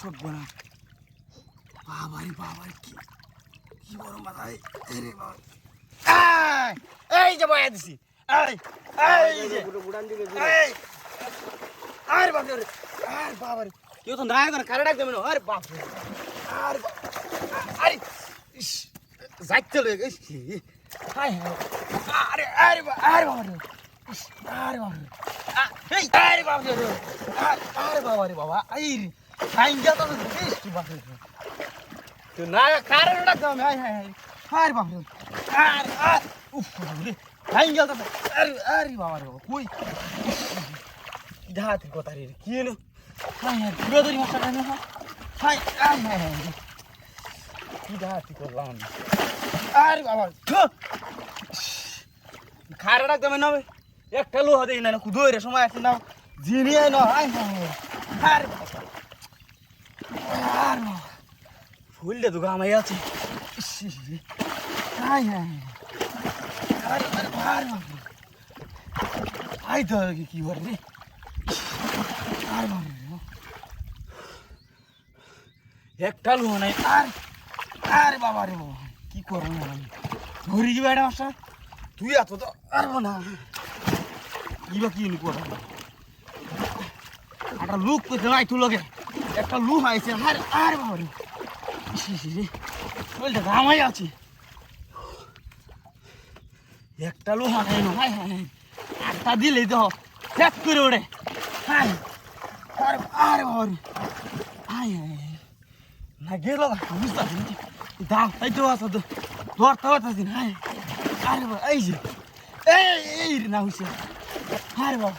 সর্বনাশ। বাবারে বাবারে কি কি বড় মাথায় আরে বাবা। এই, যে বয়া দিছি। এই এই যে। এই। আরে বাপ রে আরে বাবা রে কেউ তো নাই করে কারে ডাক দেবেন আরে বাপ রে আরে আরে ইস যাইতে লয়ে ইস হাই হাই আরে আরে বা- আরে বাবা রে আরে বাবা রে এই আরে বাবা রে বাবা বাবা। আই যা তো ইস কি তো না কারে ডাক দাও হাই হাই হাই আরে রে আরে আরে। উফ রে গেল তো আরে আরে বাবা রে বাবা, কই? ধাতের কথা রে, কি এলো হাই হাই পুরো ধরি মশা কেন হাই হাই হাই হাই কি ধাতি করলাম। আরে বাবা খারা রাখতে হবে না একটা লোহা দেখি না কুদো রে, সময় আছে না। জিনি আই না হাই হাই আরে আর বাবা ফুলটা তো গামাই আছে। হাই হাই আরে আরে আরে আই তো কি করে রে? আর একটা লোহা নাই। আর, আরে বাবা রে বাবা, কি করব না আমি? ধরি কি তুই এত তো পারব না। ইবা কি করব? একটা লুক করতে নাই তুই লগে একটা লু আইছে আরে আরে বাবা রে। ইস, ইস, ইস, শরীরটা ঘামাই আছে। একটা লু হাই না হাই হাই হাই। একটা দিলেই তো ফ্যাক করে ওড়ে। হাই আরে আরে বাবা রে। হাই হাই হাই। না গেল বুঝতে পারছি দাও এই তো আছে তো ধরতে পারতেছি না। আরে বাবা এই যে এই এই রে না হইছে। আরে বাবা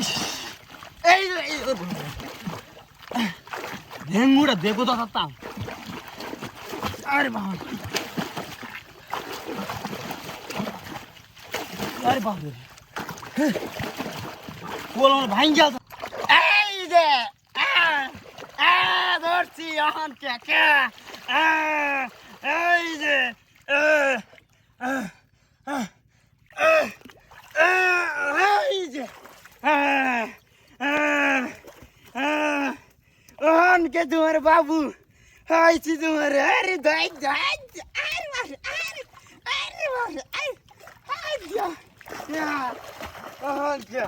ইস, এই রে, এই রে, ডেঙ্গুটা দেখো তো থাকতাম আরে বাবা আরে বাবা রে বলো ভাই গেল এই যে আ, আ, ধরছি আহান কে কে আ, এই কে তোমার বাবু? হয়েছি তোমার আরে দাই দাই আরে বাবা, আরে আরে বাবা, আরে আরে আহান কে